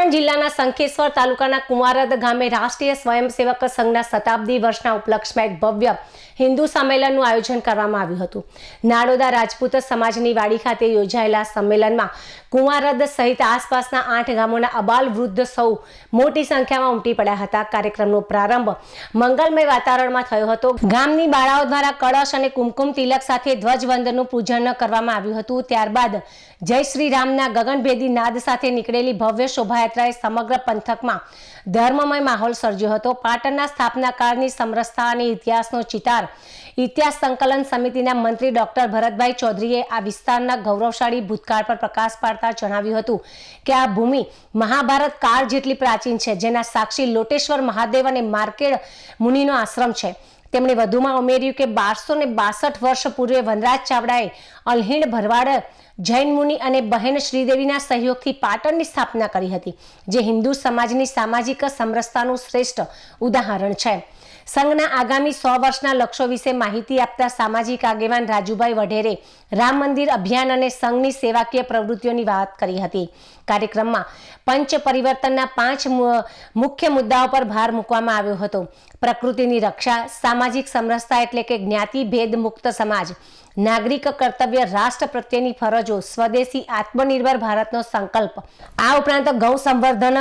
પાટણ જિલ્લાના સંખેશ્વર તાલુકાના કુમારદ ગામે રાષ્ટ્રીય સ્વયંસેવક સંઘના શતાબ્દી વર્ષના ઉપલક્ષમાં એક ભવ્ય હિન્દુ સંમેલનનું આયોજન કરવામાં આવ્યું હતું. નાડોદા રાજપૂત સમાજની વાડી ખાતે યોજાયેલા સંમેલનમાં કુંવારદ સહિત આસપાસના આઠ ગામોના અબાલ વૃદ્ધ સૌ મોટી સંખ્યામાં ઉમટી પડ્યા હતા. કાર્યક્રમનો પ્રારંભ મંગલમય વાતાવરણમાં થયો હતો. ગામની બાળાઓ દ્વારા કળશ અને કુમકુમ તિલક સાથે ધ્વજવંદનનું પૂજન કરવામાં આવ્યું હતું. ત્યારબાદ જય શ્રી રામના ગગનભેદી નાદ સાથે નીકળેલી ભવ્ય શોભાયાત્રાએ સમગ્ર પંથકમાં ધર્મમય માહોલ સર્જ્યો હતો. પાટણના સ્થાપના કાળની સમરસતા અને ઇતિહાસનો ચિતાર ઇતિહાસ સંકલન સમિતિના મંત્રી ડોક્ટર ભરતભાઈ ચૌધરીએ આ વિસ્તારના ગૌરવશાળી ભૂતકાળ પર પ્રકાશ પાડતા જણાવ્યું હતું કે આ ભૂમિ મહાભારત કાળ જેટલી પ્રાચીન છે, જેના સાક્ષી લોટેશ્વર મહાદેવ અને માર્કેડ મુનિનો આશ્રમ છે. તેમણે વધુમાં ઉમેર્યું કે બારસો ને બાસઠ વર્ષ પૂર્વે વનરાજ ચાવડાએ અલહીણ ભરવાડ, જૈન મુનિ અને બહેન શ્રીદેવીના સહયોગથી પાટણની સ્થાપના કરી હતી, જે હિન્દુ સમાજની સામાજિક સમરસતાનું શ્રેષ્ઠ ઉદાહરણ છે. સંઘના આગામી સો વર્ષના લક્ષ્યો વિશે માહિતી આપતા સામાજિક આગેવાન રાજુભાઈ વઢેરે રામ મંદિર અભિયાન અને સંઘની સેવાકીય પ્રવૃત્તિઓની વાત કરી હતી. કાર્યક્રમમાં પંચ પરિવર્તનના પાંચ મુખ્ય મુદ્દાઓ પર ભાર મૂકવામાં આવ્યો હતો. પ્રકૃતિની રક્ષા, સામાજિક સમરસતા એટલે કે જ્ઞાતિ ભેદ મુક્ત સમાજ, નાગરિક કર્તવ્ય રાષ્ટ્ર પ્રત્યેની ફરજો, સ્વદેશી આત્મનિર્ભર ભારતનો સંકલ્પ. આ ઉપરાંત ગૌ સંવર્ધન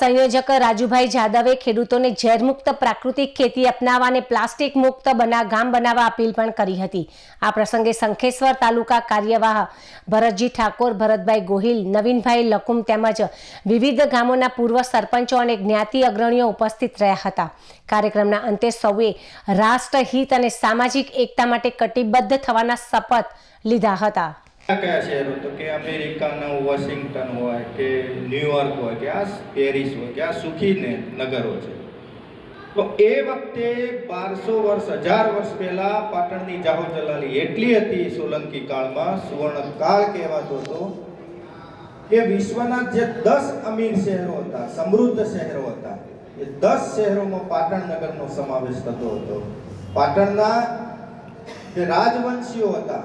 સંયોજક રાજુભાઈ જાદવે ખેડૂતોને ઝેરમુક્ત પ્રાકૃતિક ખેતી અપનાવવા અને પ્લાસ્ટિક મુક્ત બના, ગામ બનાવવા અપીલ પણ કરી હતી. આ પ્રસંગે શંખેશ્વર તાલુકા કાર્યવાહ ભરતજી ઠાકોર, ભરતભાઈ ગોહિલ, નવીનભાઈ લકુમ તેમજ વિવિધ ગામોના પૂર્વ સરપંચો અને જ્ઞાતિ અગ્રણીઓ ઉપસ્થિત રહ્યા હતા. કાર્યક્રમના અંતે સૌએ રાષ્ટ્રહિત અને સામાજિક એકતા માટે કટિબદ્ધ થવાના શપથ લીધા હતા. કયા શહેરો? તો કે અમેરિકાના વોશિંગ્ટન હોય કે ન્યુયોર્ક હોય કે આ પેરિસ હોય કે આ સુખી નગરો છે. તો એ વખતે બારસો વર્ષ, હજાર વર્ષ પહેલા પાટણની જાહો જલાલી એટલી હતી સોલંકી કાળમાં, સુવર્ણ કાળ કહેવાતો હતો, કે વિશ્વના જે દસ અમીર શહેરો હતા, સમૃદ્ધ શહેરો હતા, એ દસ શહેરોમાં પાટણ નગરનો સમાવેશ થતો હતો. પાટણના જે રાજવંશીઓ હતા,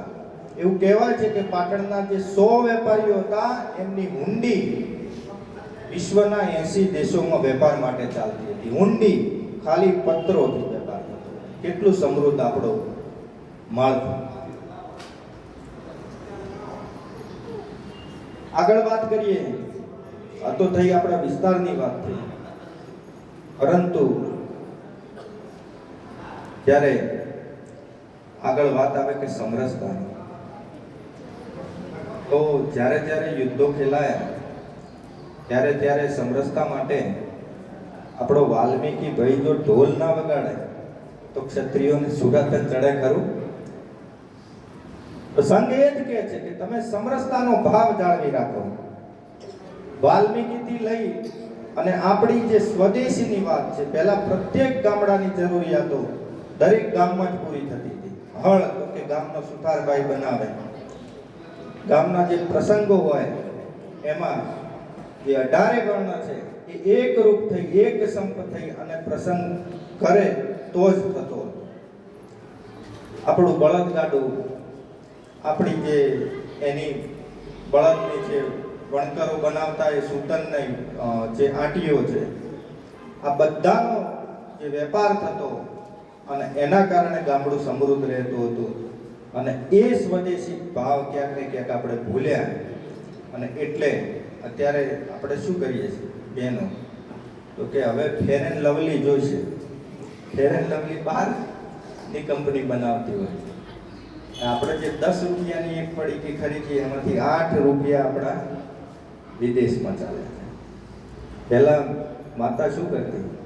એવું કહેવાય છે કે પાટણના જે સો વેપારીઓ હતા, એમની હુંડી વિશ્વના એસી દેશોમાં વેપાર માટે ચાલતી હતી. હુંડી ખાલી પત્રોથી વેપાર થતો કેટલું સમૃદ્ધ આપણો માળખું આગળ વાત કરીએ. આ તો થઈ આપણા વિસ્તારની વાત થઈ. પરંતુ ત્યારે આગળ વાત આવે કે સમરસતાની તો જ્યારે જ્યારે યુદ્ધો ખેલાયા, ત્યારે ત્યારે સમરસતા માટે આપણો વાલ્મીકી ભાઈ જો ઢોલ ના વગાડે, તો ક્ષત્રિયોને સુરત ચડે ખરું? પ્રસંગ એ જ કહે છે કે તમે સમરસતાનો ભાવ જાળવી રાખો. વાલ્મીકીથી લઈ અને આપણી જે સ્વદેશીની વાત છે, પહેલા પ્રત્યેક ગામડાની જરૂરિયાતો દરેક ગામમાં જ પૂરી થતી હતી. હળ તો કે ગામનો સુથારભાઈ બનાવે. ગામના જે પ્રસંગો હોય, એમાં જે અઢારે વર્ણ છે એ એક રૂપ થઈ, એક સંપ થઈ અને પ્રસંગ કરે તો જ થતો આપણું આપણું બળદગાડું, આપણી જે એની બળદની જે વણકરો બનાવતા એ સૂતનની જે આંટીઓ છે, આ બધાનો જે વેપાર થતો અને એના કારણે ગામડું સમૃદ્ધ રહેતું હતું. અને એ સ્વદેશી ભાવ ક્યાંક ને ક્યાંક આપણે ભૂલ્યા. અને એટલે અત્યારે આપણે શું કરીએ છીએ? બહેનો તો કે હવે ફેર એન્ડ લવલી જોઈશે. ફેર એન્ડ લવલી બારની કંપની બનાવતી હોય. છે આપણે જે દસ રૂપિયાની એક પડીકી ખરીદીએ, એમાંથી આઠ રૂપિયા આપણા વિદેશમાં ચાલે છે. પહેલાં માતા શું કરતી?